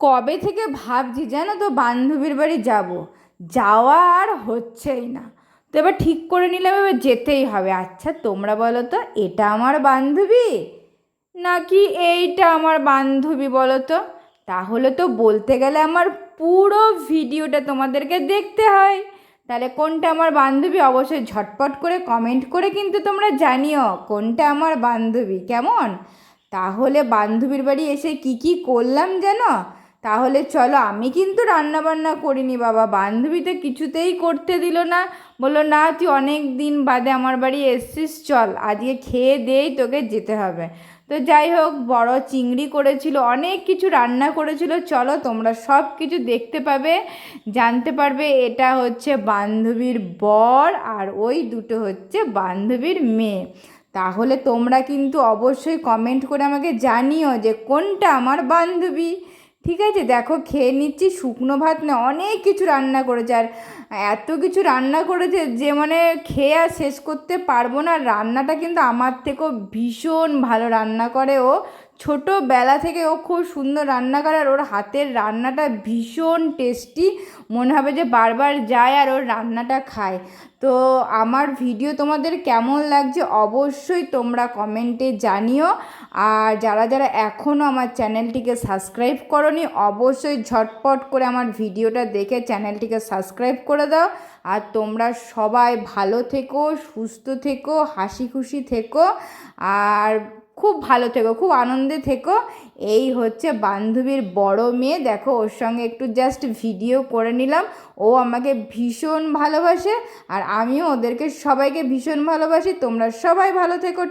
কবে থেকে ভাবছি জানো তো, বান্ধবীর বাড়ি যাব। যাওয়া আর হচ্ছেই না। তো এবার ঠিক করে নিলাম এবার যেতেই হবে। আচ্ছা তোমরা বলো তো, এটা আমার বান্ধবী? নাকি এইটা আমার বান্ধবী বলো তো? তাহলে তো বলতে গেলে আমার পুরো ভিডিওটা তোমাদেরকে দেখতে হয়। তাহলে কোনটা আমার বান্ধবী? অবশ্যই ঝটপট করে কমেন্ট করে কিন্তু তোমরা জানিও কোনটা আমার বান্ধবী। কেমন? তাহলে বান্ধবীর বাড়ি এসে কি কি করলাম জানো? তাহলে চলো আমি কিন্তু রান্না বান্না করিনি বাবা। বান্ধবী তো কিছুতেই করতে দিল না। বলল, না, তুই অনেক দিন বাদে আমার বাড়ি এসছিস, চল। আজকে খেয়ে দেই, তোকে যেতে হবে। তো যাই হোক, বড় চিংড়ি করেছিল, অনেক কিছু রান্না করেছিল। চলো, তোমরা সব কিছু দেখতে পাবে, জানতে পারবে এটা হচ্ছে বান্ধবীর বর আর ওই দুটো হচ্ছে বান্ধবীর মেয়ে। তাহলে তোমরা কিন্তু অবশ্যই কমেন্ট করে আমাকে জানিও যে কোনটা আমার বান্ধবী। ঠিক আছে, দেখো খেয়ে নিচ্ছি, শুকনো ভাত না, অনেক কিছু রান্না করেছে। আর এত কিছু রান্না করেছে যে মানে খেয়ে আর শেষ করতে পারব না। রান্নাটা কিন্তু আমার থেকেও ভীষণ ভালো রান্না করে ও। ছোটোবেলা থেকে ও খুব সুন্দর রান্না করে আর ওর হাতের রান্নাটা ভীষণ টেস্টি। মনে হবে যে বারবার যায় আর ওর রান্নাটা খায়। তো আমার ভিডিও তোমাদের কেমন লাগছে অবশ্যই তোমরা কমেন্টে জানিও। আর যারা যারা এখনও আমার চ্যানেলটিকে সাবস্ক্রাইব করনি, অবশ্যই ঝটপট করে আমার ভিডিওটা দেখে চ্যানেলটিকে সাবস্ক্রাইব করে দাও। আর তোমরা সবাই ভালো থেকো, সুস্থ থেকো হাসি খুশি থেকো। আর খুব ভালো থেকো, খুব আনন্দে থেকো। এই হচ্ছে বান্ধবীর বড় মেয়ে। দেখো, ওর সঙ্গে একটু জাস্ট ভিডিও করে নিলাম। ও আমাকে ভীষণ ভালোবাসে আর আমিও ওদেরকে সবাইকে ভীষণ ভালোবাসি। তোমরা সবাই ভালো থেকো